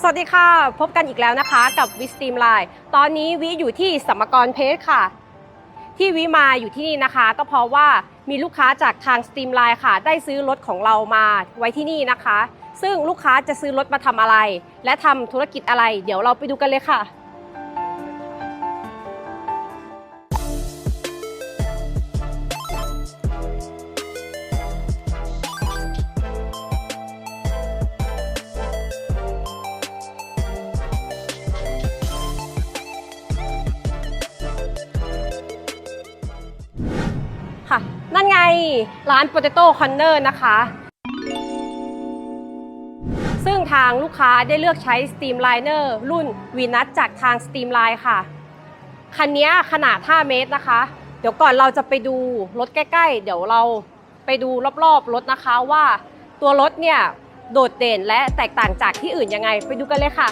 สวัสดีค่ะ พบกันอีกแล้วนะคะกับวิสตีมไลน์ตอนนี้วิอยู่ที่สมกรเพจค่ะ ที่วิมาอยู่ที่นี่นะคะ ก็เพราะว่ามีลูกค้าจากทางสตีมไลน์ค่ะ ได้ซื้อรถของเรามาไว้ที่นี่นะคะ ซึ่งลูกค้าจะซื้อรถมาทำอะไร และทำธุรกิจอะไร เดี๋ยวเราไปดูกันเลยค่ะ ค่ะ นั่นไงร้าน Potato Corner นะคะ ซึ่งทางลูกค้าได้เลือกใช้ Streamliner รุ่น v n u t จากทาง Streamline ค่ะ คันนี้ขนาด 5 เมตรนะคะ เดี๋ยวก่อนเราจะไปดูรถใกล้ ๆ เดี๋ยวเราไปดูรอบๆรถนะคะว่าตัวรถเนี่ยโดดเด่นและแตกต่างจากที่อื่นยังไง ไปดูกันเลยค่ะ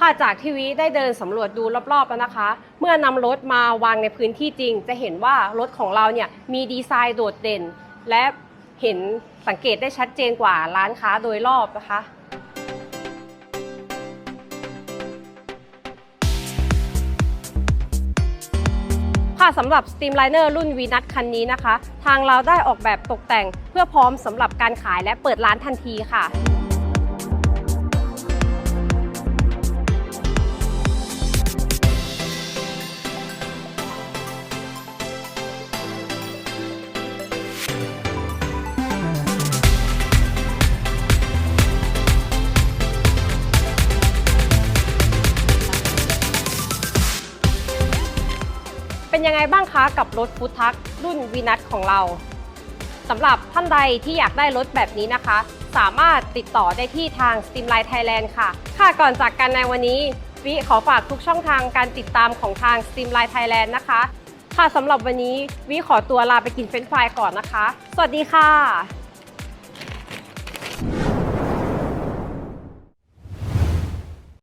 ค่ะจากทีวีได้เดินสำรวจดูรอบๆแล้วนะคะ เมื่อนำรถมาวางในพื้นที่จริง จะเห็นว่ารถของเราเนี่ยมีดีไซน์โดดเด่น และเห็นสังเกตได้ชัดเจนกว่าร้านค้าโดยรอบนะคะค่ะสำหรับ Streamliner รุ่น v n u t คันนี้นะคะ ทางเราได้ออกแบบตกแต่งเพื่อพร้อมสำหรับการขายและเปิดร้านทันทีค่ะ เป็นยังไงบ้างคะกับรถฟู้ดทัครุ่นวีนัทของเราสำหรับท่านใดที่อยากได้รถแบบนี้นะคะ สามารถติดต่อได้ที่ทาง Streamline Thailand ค่ะ ค่ะก่อนจากกันในวันนี้วิขอฝากทุกช่องทางการติดตามของทาง Streamline Thailand นะคะ ค่ะสำหรับวันนี้วิขอตัวลาไปกินเฟรนช์ฟรายก่อนนะคะ สวัสดีค่ะ